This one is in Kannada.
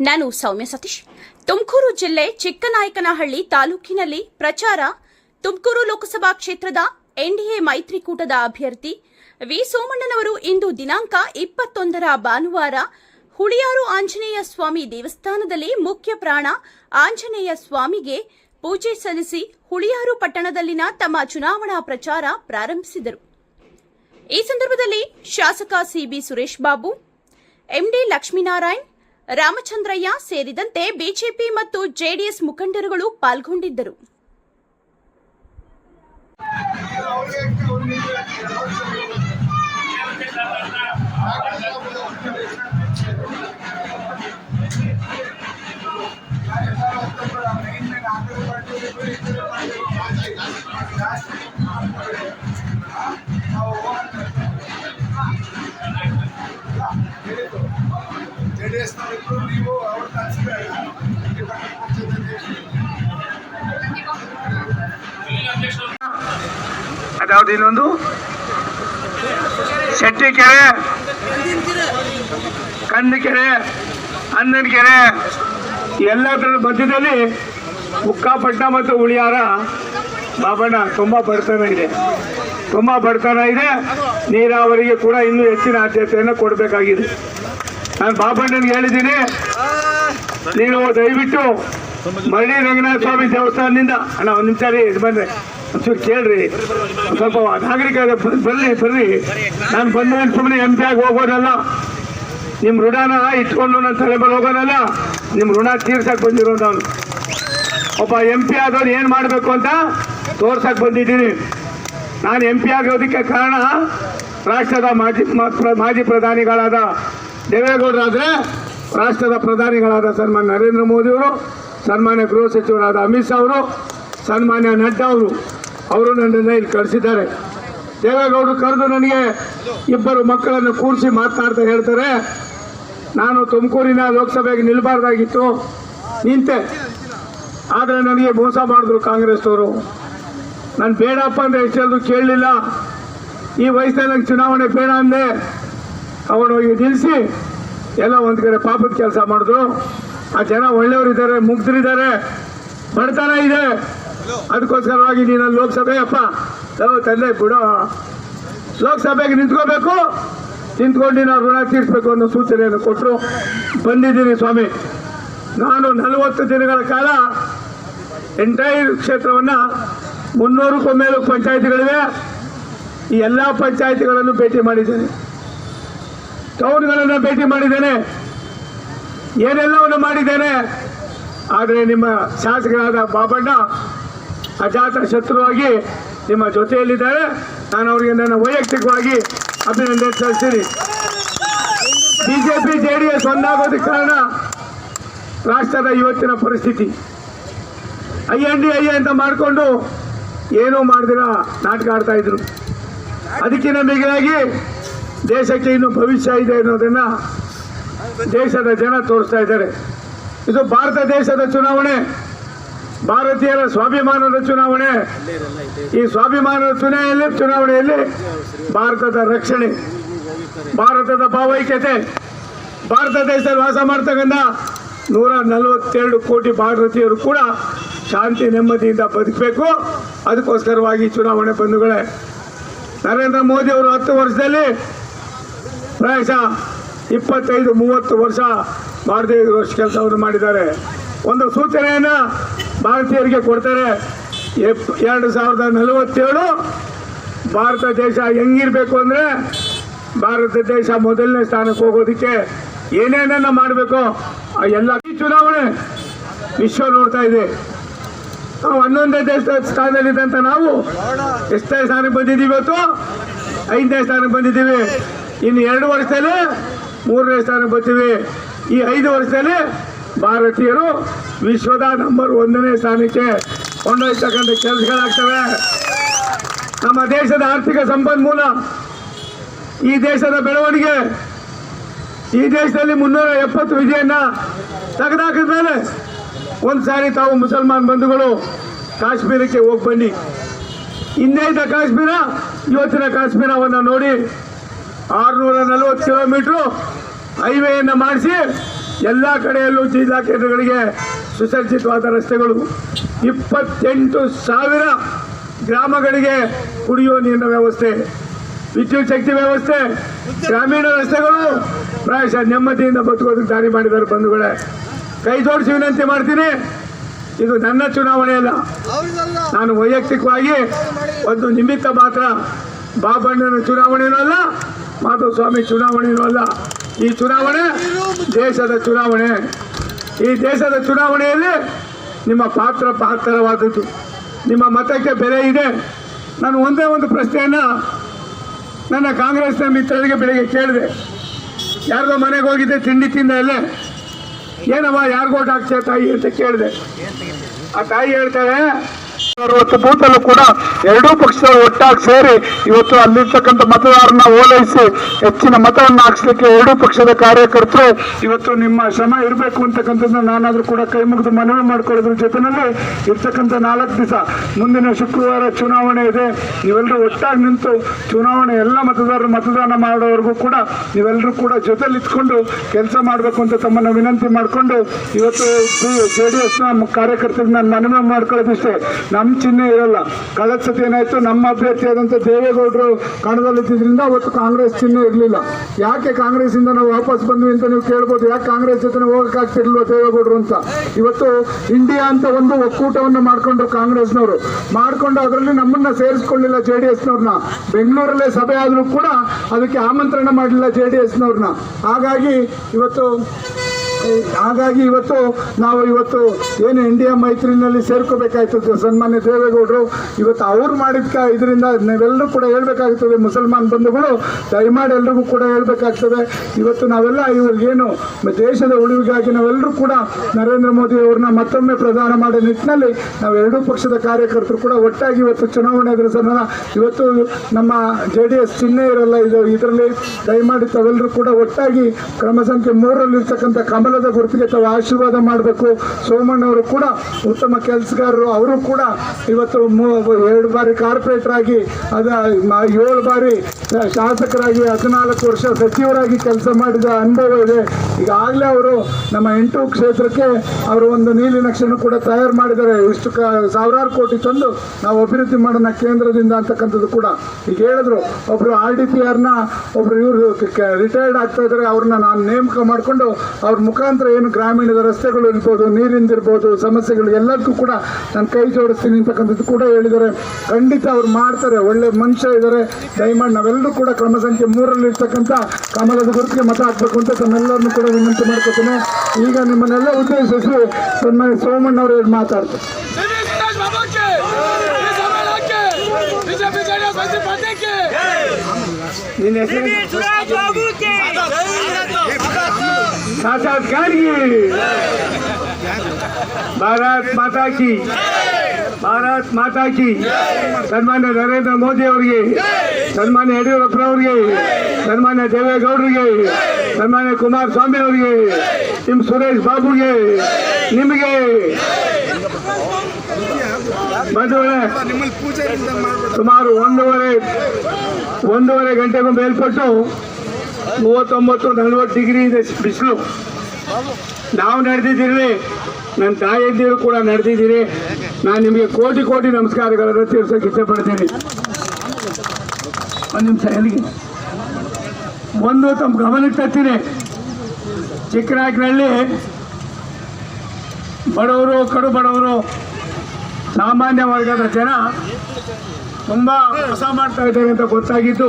ನಾನು ಸೌಮ್ಯ ಸತೀಶ್. ತುಮಕೂರು ಜಿಲ್ಲೆ ಚಿಕ್ಕನಾಯಕನಹಳ್ಳಿ ತಾಲೂಕಿನಲ್ಲಿ ಪ್ರಚಾರ. ತುಮಕೂರು ಲೋಕಸಭಾ ಕ್ಷೇತ್ರದ ಎನ್ಡಿಎ ಮೈತ್ರಿಕೂಟದ ಅಭ್ಯರ್ಥಿ ವಿ. ಸೋಮಣ್ಣನವರು ಇಂದು ದಿನಾಂಕ ಇಪ್ಪತ್ತೊಂದರ ಭಾನುವಾರ ಹುಳಿಯಾರು ಆಂಜನೇಯ ಸ್ವಾಮಿ ದೇವಸ್ಥಾನದಲ್ಲಿ ಮುಖ್ಯ ಪ್ರಾಣ ಆಂಜನೇಯ ಸ್ವಾಮಿಗೆ ಪೂಜೆ ಸಲ್ಲಿಸಿ ಹುಳಿಯಾರು ಪಟ್ಟಣದಲ್ಲಿನ ತಮ್ಮ ಚುನಾವಣಾ ಪ್ರಚಾರ ಪ್ರಾರಂಭಿಸಿದರು. ಈ ಸಂದರ್ಭದಲ್ಲಿ ಶಾಸಕ C B Suresh Babu M D Lakshminarayan Ramachandraiah ಸೇರಿದಂತೆ ಬಿಜೆಪಿ ಮತ್ತು ಜೆಡಿಎಸ್ ಮುಖಂಡರುಗಳು ಪಾಲ್ಗೊಂಡಿದ್ದರು. ಜೆಡಿಎಸ್ ನವರಿಗೂ ನೀವು ಅವ್ರ ಅದಾವ್ದು ಇನ್ನೊಂದು? ಶೆಟ್ಟಿ ಕೆರೆ. ಕಂದ ಕೆರೆ ಅನ್ನದ ಕೆರೆ. ಎಲ್ಲ ಥರದ ಮಧ್ಯದಲ್ಲಿ ಉಕ್ಕಾಪಟ್ಟಣ ಮತ್ತು ಉಳಿಯಾರ. ಬಾಬಣ್ಣ, ತುಂಬ ಬಡತನ ಇದೆ. ತುಂಬ ಬಡತನ ಇದೆ. ನೀರಾವರಿಗೆ ಕೂಡ ಇನ್ನೂ ಹೆಚ್ಚಿನ ಆದ್ಯತೆಯನ್ನು ಕೊಡಬೇಕಾಗಿದೆ. ನಾನು ಬಾಬಣ್ಣನಿಗೆ ಹೇಳಿದ್ದೀನಿ. ನೀವು ದಯವಿಟ್ಟು ಮರಳಿ ರಂಗನಾಥ ಸ್ವಾಮಿ ದೇವಸ್ಥಾನದಿಂದ, ಅಣ್ಣ, ಒಂದು ನಿಮಿಷ ರೀ ಇದು ಬಂದ್ರೆ. ಒಂಚೂರು ಕೇಳ್ರಿ. ಸ್ವಲ್ಪ ನಾಗರಿಕ ಬರ್ರಿ ಬರ್ರಿ. ನಾನು ಬಂದ ಸುಮ್ಮನೆ ಎಂ ಪಿ ಆಗಿ ಹೋಗೋದಲ್ಲ. ನಿಮ್ಮ ಋಣನ ಇಟ್ಕೊಂಡು ನನ್ನ ತಲೆ ಮೇಲೆ ಹೋಗೋನಲ್ಲ. ನಿಮ್ಮ ಋಣ ತೀರ್ಸಕ್ಕೆ ಬಂದಿರೋದು ನಾನು ಒಬ್ಬ ಎಂ ಪಿ ಆದವ್ರು ಏನು ಮಾಡಬೇಕು ಅಂತ ತೋರ್ಸಕ್ ಬಂದಿದ್ದೀನಿ. ನಾನು ಎಂ ಪಿ ಆಗೋದಕ್ಕೆ ಕಾರಣ ರಾಷ್ಟ್ರದ ಮಾಜಿ ಮಾಜಿ ಪ್ರಧಾನಿಗಳಾದ ದೇವೇಗೌಡರಾದರೆ ರಾಷ್ಟ್ರದ ಪ್ರಧಾನಿಗಳಾದ ಸನ್ಮಾನ್ಯ ನರೇಂದ್ರ ಮೋದಿಯವರು, ಸನ್ಮಾನ್ಯ ಗೃಹ ಸಚಿವರಾದ ಅಮಿತ್ ಶಾ ಅವರು, ಸನ್ಮಾನ್ಯ ನಡ್ಡಾ ಅವರು ಅವರು ನನ್ನನ್ನು ಇಲ್ಲಿ ಕಳಿಸಿದ್ದಾರೆ. ದೇವೇಗೌಡರು ಕರೆದು ನನಗೆ ಇಬ್ಬರು ಮಕ್ಕಳನ್ನು ಕೂರಿಸಿ ಮಾತನಾಡ್ತಾ ಹೇಳ್ತಾರೆ. ನಾನು ತುಮಕೂರಿನ ಲೋಕಸಭೆಗೆ ನಿಲ್ಬಾರ್ದಾಗಿತ್ತು. ನಿಂತೆ. ಆದರೆ ನನಗೆ ಮೋಸ ಮಾಡಿದ್ರು ಕಾಂಗ್ರೆಸ್ನವರು. ನಾನು ಬೇಡಪ್ಪ ಅಂದರೆ ಎಷ್ಟೆಲ್ಲರೂ ಕೇಳಲಿಲ್ಲ. ಈ ವಯಸ್ಸಲ್ಲಿ ನನಗೆ ಚುನಾವಣೆ ಬೇಡ ಅಂದೆ. ಅವನು ನಿಲ್ಲಿಸಿ ಎಲ್ಲ ಒಂದು ಕಡೆ ಪಾಪದ ಕೆಲಸ ಮಾಡಿದ್ರು. ಆ ಜನ ಒಳ್ಳೆಯವರಿದ್ದಾರೆ, ಮುಗ್ಧರಿದ್ದಾರೆ, ಬಡತನ ಇದೆ. ಅದಕ್ಕೋಸ್ಕರವಾಗಿ ನೀನು ಲೋಕಸಭೆ, ಅಪ್ಪ ತಂದೆ, ಬಿಡೋ. ಲೋಕಸಭೆಗೆ ನಿಂತ್ಕೋಬೇಕು. ನಿಂತ್ಕೊಂಡು ನಾವು ಋಣ ತೀರಿಸ್ಬೇಕು ಅನ್ನೋ ಸೂಚನೆಯನ್ನು ಕೊಟ್ಟರು ಬಂದಿದ್ದೀನಿ ಸ್ವಾಮಿ. ನಾನು ನಲವತ್ತು ದಿನಗಳ ಕಾಲ ಎಂಟೈರ್ ಕ್ಷೇತ್ರವನ್ನು ಮುನ್ನೂರಕ್ಕೂ ಮೇಲೂ ಪಂಚಾಯಿತಿಗಳಿವೆ. ಈ ಎಲ್ಲ ಪಂಚಾಯಿತಿಗಳನ್ನು ಭೇಟಿ ಮಾಡಿದ್ದೇನೆ. ಟೌನ್ಗಳನ್ನು ಭೇಟಿ ಮಾಡಿದ್ದೇನೆ. ಏನೆಲ್ಲವನ್ನು ಮಾಡಿದ್ದೇನೆ. ಆದರೆ ನಿಮ್ಮ ಶಾಸಕರಾದ ಬಾಬಣ್ಣ ಅಜಾತ ಶತ್ರುವಾಗಿ ನಿಮ್ಮ ಜೊತೆಯಲ್ಲಿದ್ದಾರೆ. ನಾನು ಅವರಿಗೆ ನನ್ನ ವೈಯಕ್ತಿಕವಾಗಿ ಅಭಿನಂದನೆ ಸಲ್ಲಿಸ್ತೀನಿ. ಬಿಜೆಪಿ ಜೆ ಡಿ ಎಸ್ ಒಂದಾಗೋದಕ್ಕೆ ಕಾರಣ ರಾಷ್ಟ್ರದ ಇವತ್ತಿನ ಪರಿಸ್ಥಿತಿ. ಐ ಎನ್ ಡಿ, ಐ ಅಂತ ಮಾಡಿಕೊಂಡು ಏನೂ ಮಾಡಿದಿರ ನಾಟಕ ಆಡ್ತಾ ಇದ್ರು. ಅದಕ್ಕಿಂತ ಮಿಗಿಲಾಗಿ ದೇಶಕ್ಕೆ ಇನ್ನು ಭವಿಷ್ಯ ಇದೆ ಅನ್ನೋದನ್ನ ದೇಶದ ಜನ ತೋರಿಸ್ತಾ ಇದ್ದಾರೆ. ಇದು ಭಾರತ ದೇಶದ ಚುನಾವಣೆ. ಭಾರತೀಯರ ಸ್ವಾಭಿಮಾನದ ಚುನಾವಣೆ. ಈ ಸ್ವಾಭಿಮಾನದ ಚುನಾವಣೆಯಲ್ಲಿ ಚುನಾವಣೆಯಲ್ಲಿ ಭಾರತದ ರಕ್ಷಣೆ, ಭಾರತದ ಭಾವೈಕ್ಯತೆ. ಭಾರತ ದೇಶದಲ್ಲಿ ವಾಸ ಮಾಡ್ತಕ್ಕಂಥ ನೂರ ನಲವತ್ತೆರಡು ಕೋಟಿ ಭಾರತೀಯರು ಕೂಡ ಶಾಂತಿ, ನೆಮ್ಮದಿಯಿಂದ ಬದುಕಬೇಕು. ಅದಕ್ಕೋಸ್ಕರವಾಗಿ ಚುನಾವಣೆ ಬಂಧುಗಳೇ, ನರೇಂದ್ರ ಮೋದಿ ಅವರು ಹತ್ತು ವರ್ಷದಲ್ಲಿ ಪ್ರಾಯಶಃ ಇಪ್ಪತ್ತೈದು, ಮೂವತ್ತು ವರ್ಷ ಮಾಡದೇ ವರ್ಷ ಕೆಲಸವನ್ನು ಮಾಡಿದ್ದಾರೆ. ಒಂದು ಸೂಚನೆಯನ್ನು ಭಾರತೀಯರಿಗೆ ಕೊಡ್ತಾರೆ. ಎರಡು ಸಾವಿರದ ನಲವತ್ತೇಳು ಭಾರತ ದೇಶ ಹೆಂಗಿರಬೇಕು ಅಂದರೆ ಭಾರತ ದೇಶ ಮೊದಲನೇ ಸ್ಥಾನಕ್ಕೆ ಹೋಗೋದಕ್ಕೆ ಏನೇನನ್ನು ಮಾಡಬೇಕು? ಆ ಎಲ್ಲ ಚುನಾವಣೆ ವಿಶ್ವ ನೋಡ್ತಾ ಇದೆ. ನಾವು ಹನ್ನೊಂದನೇ ದೇಶದ ಸ್ಥಾನದಲ್ಲಿದ್ದಂಥ ನಾವು ಎಷ್ಟನೇ ಸ್ಥಾನಕ್ಕೆ ಬಂದಿದ್ದೀವಿ ಇವತ್ತು? ಐದನೇ ಸ್ಥಾನಕ್ಕೆ ಬಂದಿದ್ದೀವಿ. ಇನ್ನು ಎರಡು ವರ್ಷದಲ್ಲಿ ಮೂರನೇ ಸ್ಥಾನ ಬರ್ತೀವಿ ಈ ಐದು ವರ್ಷದಲ್ಲಿ ಭಾರತೀಯರು ವಿಶ್ವದ ನಂಬರ್ ಒಂದನೇ ಸ್ಥಾನಕ್ಕೆ ಕೊಂಡೊಯ್ತಕ್ಕಂಥ ಕೆಲಸಗಳಾಗ್ತವೆ. ನಮ್ಮ ದೇಶದ ಆರ್ಥಿಕ ಸಂಪನ್ಮೂಲ, ಈ ದೇಶದ ಬೆಳವಣಿಗೆ, ಈ ದೇಶದಲ್ಲಿ ಮುನ್ನೂರ ಎಪ್ಪತ್ತು ವಿಜಯನ್ನ ತೆಗೆದಾಕಿದ ಮೇಲೆ ಒಂದು ಸಾರಿ ತಾವು ಮುಸಲ್ಮಾನ್ ಬಂಧುಗಳು ಕಾಶ್ಮೀರಕ್ಕೆ ಹೋಗಿ ಬನ್ನಿ. ಹಿಂದೆ ಇದ್ದ ಕಾಶ್ಮೀರ, ಇವತ್ತಿನ ಕಾಶ್ಮೀರವನ್ನು ನೋಡಿ ಆರುನೂರ ನಲವತ್ತು ಕಿಲೋಮೀಟ್ರು ಹೈವೇಯನ್ನು ಮಾಡಿಸಿ ಎಲ್ಲ ಕಡೆಯಲ್ಲೂ ಜಿಲ್ಲಾ ಕೇಂದ್ರಗಳಿಗೆ ಸುಸಜ್ಜಿತವಾದ ರಸ್ತೆಗಳು. ಇಪ್ಪತ್ತೆಂಟು ಸಾವಿರ ಗ್ರಾಮಗಳಿಗೆ ಕುಡಿಯುವ ನೀರಿನ ವ್ಯವಸ್ಥೆ, ವಿದ್ಯುತ್ ಶಕ್ತಿ ವ್ಯವಸ್ಥೆ, ಗ್ರಾಮೀಣ ರಸ್ತೆಗಳು ಪ್ರಾಯಶಃ ನೆಮ್ಮದಿಯಿಂದ ಬದುಕೋದಕ್ಕೆ ದಾರಿ ಮಾಡಿದ್ದಾರೆ ಬಂಧುಗಳೇ. ಕೈ ಜೋಡಿಸಿ ವಿನಂತಿ ಮಾಡ್ತೀನಿ. ಇದು ನನ್ನ ಚುನಾವಣೆ ಅಲ್ಲ. ನಾನು ವೈಯಕ್ತಿಕವಾಗಿ ಒಂದು ನಿಮಿತ್ತ ಮಾತ್ರ ಬಾಬಣ್ಣನ ಚುನಾವಣೆಯೂ ಅಲ್ಲ ಮಾಧುಸ್ವಾಮಿ ಚುನಾವಣೆ ಅಲ್ಲ ಈ ಚುನಾವಣೆ ದೇಶದ ಚುನಾವಣೆ. ಈ ದೇಶದ ಚುನಾವಣೆಯಲ್ಲಿ ನಿಮ್ಮ ಪಾತ್ರ ಪಾತ್ರವಾದದ್ದು. ನಿಮ್ಮ ಮತಕ್ಕೆ ಬೆಲೆ ಇದೆ. ನಾನು ಒಂದೇ ಒಂದು ಪ್ರಶ್ನೆಯನ್ನು ನನ್ನ ಕಾಂಗ್ರೆಸ್ನ ಮಿತ್ರರಿಗೆ ಬೆಳಿಗ್ಗೆ ಕೇಳಿದೆ. ಯಾರಿಗೋ ಮನೆಗೆ ಹೋಗಿದ್ದೆ, ತಿಂಡಿ ತಿಂದ ಇಲ್ಲೇ ಏನವ್ವ ಯಾರ್ ಓಟ್ ಹಾಕ್ತೀಯ ತಾಯಿ ಅಂತ ಕೇಳಿದೆ. ಆ ತಾಯಿ ಹೇಳ್ತಾಳೆ ಅರವತ್ತು ಬೂತಲ್ಲೂ ಕೂಡ ಎರಡೂ ಪಕ್ಷಗಳು ಒಟ್ಟಾಗಿ ಸೇರಿ ಇವತ್ತು ಅಲ್ಲಿರ್ತಕ್ಕಂಥ ಮತದಾರನ ಓಲೈಸಿ ಹೆಚ್ಚಿನ ಮತವನ್ನು ಹಾಕ್ಸ್ಲಿಕ್ಕೆ ಎರಡೂ ಪಕ್ಷದ ಕಾರ್ಯಕರ್ತರು ಇವತ್ತು ನಿಮ್ಮ ಶ್ರಮ ಇರಬೇಕು ಅಂತಕ್ಕಂಥದ್ದು ನಾನಾದ್ರೂ ಕೂಡ ಕೈ ಮುಗಿದು ಮನವಿ ಮಾಡ್ಕೊಳ್ಳೋದ್ರ ಜೊತೆಯಲ್ಲಿ ಇರ್ತಕ್ಕಂಥ ನಾಲ್ಕು ದಿವಸ, ಮುಂದಿನ ಶುಕ್ರವಾರ ಚುನಾವಣೆ ಇದೆ. ನೀವೆಲ್ಲರೂ ಒಟ್ಟಾಗಿ ನಿಂತು ಚುನಾವಣೆ ಎಲ್ಲ ಮತದಾರರು ಮತದಾನ ಮಾಡೋವರೆಗೂ ಕೂಡ ನೀವೆಲ್ಲರೂ ಕೂಡ ಜೊತೆಲಿ ಇಟ್ಕೊಂಡು ಕೆಲಸ ಮಾಡಬೇಕು ಅಂತ ತಮ್ಮನ್ನು ವಿನಂತಿ ಮಾಡಿಕೊಂಡು ಇವತ್ತು ಜೆ ಡಿ ಎಸ್ನ ಕಾರ್ಯಕರ್ತರಿಗೆ ನಾನು ಮನವಿ ಮಾಡ್ಕೊಳ್ಳೋದಿಷ್ಟೇ. ನಮ್ಮ ಚಿಹ್ನೆ ಇರಲ್ಲ. ಕಳೆದ ಸತಿ ಏನಾಯ್ತು? ನಮ್ಮ ಅಭ್ಯರ್ಥಿಯಾದಂಥ ದೇವೇಗೌಡರು ಕಣದಲ್ಲಿದ್ದರಿಂದ ಅವತ್ತು ಕಾಂಗ್ರೆಸ್ ಚಿಹ್ನೆ ಇರಲಿಲ್ಲ. ಯಾಕೆ ಕಾಂಗ್ರೆಸ್ ಇಂದ ನಾವು ವಾಪಸ್ ಬಂದ್ವಿ ಅಂತ ನೀವು ಕೇಳ್ಬೋದು? ಯಾಕೆ ಕಾಂಗ್ರೆಸ್ ಜೊತೆ ಹೋಗೋಕ್ಕಾಗ್ತಿರ್ಲಿಲ್ಲ ದೇವೇಗೌಡರು ಅಂತ? ಇವತ್ತು ಇಂಡಿಯಾ ಅಂತ ಒಂದು ಒಕ್ಕೂಟವನ್ನು ಮಾಡ್ಕೊಂಡ್ರು ಕಾಂಗ್ರೆಸ್ನವರು. ಮಾಡಿಕೊಂಡು ಅದರಲ್ಲಿ ನಮ್ಮನ್ನ ಸೇರಿಸ್ಕೊಳ್ಳಿಲ್ಲ ಜೆ ಡಿ ಎಸ್ನವ್ರನ್ನ. ಬೆಂಗಳೂರಲ್ಲೇ ಸಭೆ ಆದರೂ ಕೂಡ ಅದಕ್ಕೆ ಆಮಂತ್ರಣ ಮಾಡಲಿಲ್ಲ ಜೆ ಡಿ ಎಸ್ನವ್ರನ್ನ. ಹಾಗಾಗಿ ಇವತ್ತು ಹಾಗಾಗಿ ಇವತ್ತು ನಾವು ಇವತ್ತು ಏನು ಇಂಡಿಯಾ ಮೈತ್ರಿನಲ್ಲಿ ಸೇರ್ಕೋಬೇಕಾಯ್ತದೆ ಸನ್ಮಾನ್ಯ ದೇವೇಗೌಡರು. ಇವತ್ತು ಅವ್ರು ಮಾಡಿದ ಇದರಿಂದ ನಾವೆಲ್ಲರೂ ಕೂಡ ಹೇಳ್ಬೇಕಾಗ್ತದೆ ಮುಸಲ್ಮಾನ್ ಬಂಧುಗಳು. ದಯಮಾಡಿ ಎಲ್ರಿಗೂ ಕೂಡ ಹೇಳ್ಬೇಕಾಗ್ತದೆ. ಇವತ್ತು ನಾವೆಲ್ಲ ಇವ್ರಿಗೇನು ದೇಶದ ಉಳಿವಿಗಾಗಿ ನಾವೆಲ್ಲರೂ ಕೂಡ ನರೇಂದ್ರ ಮೋದಿ ಅವ್ರನ್ನ ಮತ್ತೊಮ್ಮೆ ಪ್ರಧಾನ ಮಾಡೋ ನಿಟ್ಟಿನಲ್ಲಿ ನಾವು ಎರಡೂ ಪಕ್ಷದ ಕಾರ್ಯಕರ್ತರು ಕೂಡ ಒಟ್ಟಾಗಿ ಇವತ್ತು ಚುನಾವಣೆ ಎದುರಿಸೋಣ ಇವತ್ತು ನಮ್ಮ ಜೆ ಡಿ ಎಸ್ ಚಿಹ್ನೆ ಇರಲ್ಲ ಇದು ಇದರಲ್ಲಿ ದಯಮಾಡಿ ತಾವೆಲ್ಲರೂ ಕೂಡ ಒಟ್ಟಾಗಿ ಕ್ರಮ ಸಂಖ್ಯೆ ಮೂರರಲ್ಲಿರ್ತಕ್ಕಂಥ ಕಮಲದ ಗುರುತಿಗೆ ತಾವು ಆಶೀರ್ವಾದ ಮಾಡಬೇಕು. ಸೋಮಣ್ಣವರು ಕೂಡ ಉತ್ತಮ ಕೆಲಸಗಾರರು. ಅವರು ಕೂಡ ಇವತ್ತು ಎರಡು ಬಾರಿ ಕಾರ್ಪೊರೇಟರ್ ಆಗಿ, ಅದ ಏಳು ಬಾರಿ ಶಾಸಕರಾಗಿ, ಹದಿನಾಲ್ಕು ವರ್ಷ ಸಚಿವರಾಗಿ ಕೆಲಸ ಮಾಡಿದ ಅನುಭವ ಇದೆ. ಈಗಾಗಲೇ ಅವರು ನಮ್ಮ ಎಂಟು ಕ್ಷೇತ್ರಕ್ಕೆ ಅವರು ಒಂದು ನೀಲಿ ನಕ್ಷೆಯನ್ನು ಕೂಡ ತಯಾರು ಮಾಡಿದ್ದಾರೆ. ಇಷ್ಟು ಕ, ಸಾವಿರಾರು ಕೋಟಿ ತಂದು ನಾವು ಅಭಿವೃದ್ಧಿ ಮಾಡೋಣ ಕೇಂದ್ರದಿಂದ ಅಂತಕ್ಕಂಥದ್ದು ಕೂಡ ಈಗ ಹೇಳಿದ್ರು. ಒಬ್ರು ಆರ್ ಡಿ ಪಿ ಆರ್ನ, ಒಬ್ರು ಇವರು ರಿಟೈರ್ಡ್ ಆಗ್ತಾ ಇದ್ದಾರೆ. ಅವ್ರನ್ನ ನಾನು ನೇಮಕ ಮಾಡಿಕೊಂಡು ಅವ್ರ ಮುಖಾಂತರ ಏನು ಗ್ರಾಮೀಣದ ರಸ್ತೆಗಳು ಇರ್ಬೋದು ನೀರಿಂದಿರ್ಬೋದು ಸಮಸ್ಯೆಗಳು ಎಲ್ಲದಕ್ಕೂ ಕೂಡ ನಾನು ಕೈ ಜೋಡಿಸ್ತೀನಿ ಅಂತಕ್ಕಂಥದ್ದು ಕೂಡ ಹೇಳಿದ್ದಾರೆ. ಖಂಡಿತ ಅವ್ರು ಮಾಡ್ತಾರೆ ಒಳ್ಳೆ ಮನುಷ್ಯ ಇದ್ದಾರೆ ದಯಮಾಡಿ ನಾವೆಲ್ಲರೂ ಕೂಡ ಕ್ರಮ ಸಂಖ್ಯೆ ಮೂರಲ್ಲಿ ಇರ್ತಕ್ಕಂಥ ಕಮಲದ ಗುರುತಿಗೆ ಮತ ಹಾಕಬೇಕು ಅಂತ ತಮ್ಮೆಲ್ಲರನ್ನು ಕೂಡ ವಿನಂತಿ ಮಾಡ್ಕೊತೇನೆ ಈಗ ನಿಮ್ಮನ್ನೆಲ್ಲ ಉದ್ದೇಶಿಸಿ ತಮ್ಮ ಸೋಮಣ್ಣ ಅವರು ಮಾತಾಡ್ತಾರೆ. ನಿನ್ನ ಹೆಸರು साक्षात गार्गी भारत माता की ಭಾರತ್ ಮಾತಾ ಕಿ ಸನ್ಮಾನ್ಯ ನರೇಂದ್ರ ಮೋದಿ ಅವರಿಗೆ ಸನ್ಮಾನ್ಯ ಯಡಿಯೂರಪ್ಪನವರಿಗೆ ಸನ್ಮಾನ್ಯ ದೇವೇಗೌಡರಿಗೆ ಸನ್ಮಾನ್ಯ ಕುಮಾರಸ್ವಾಮಿ ಅವರಿಗೆ ನಿಮ್ ಸುರೇಶ್ ಬಾಬುಗೆ ನಿಮಗೆ ಬಂಧುಗಳೇ ನಿಮ್ಮಲ್ಲಿ ಪೂಜೆ ಮಾಡ್ಬೇಕು ಸುಮಾರು ಒಂದೂವರೆ ಒಂದೂವರೆ ಗಂಟೆಗೂ ಮೇಲ್ಪಟ್ಟು ಮೂವತ್ತೊಂಬತ್ತು, ನಲ್ವತ್ತು ಡಿಗ್ರಿ ಇದೆ ಬಿಸಿಲು. ನಾವು ನಡೆದಿದ್ದೀರಿ ನನ್ನ ತಾಯಿಯಂದಿರು ಕೂಡ ನಡೆದಿದ್ದೀರಿ. ನಾನು ನಿಮಗೆ ಕೋಟಿ ಕೋಟಿ ನಮಸ್ಕಾರಗಳನ್ನು ತೀರ್ಸೋಕೆ ಇಷ್ಟಪಡ್ತೀನಿ. ಒಂದು ನಿಮಿಷ, ಎಲ್ಲಿಗೆ? ಒಂದು ತಮ್ಮ ಗಮನಕ್ಕೆ ತರ್ತೀನಿ. ಚಿಕ್ಕನಾಯಕನಹಳ್ಳಿ ಬಡವರು, ಕಡು ಬಡವರು, ಸಾಮಾನ್ಯ ವರ್ಗದ ಜನ ತುಂಬ ಹೊಸ ಮಾಡ್ತಾ ಇದ್ದೇವೆ ಅಂತ ಗೊತ್ತಾಗಿದ್ದು.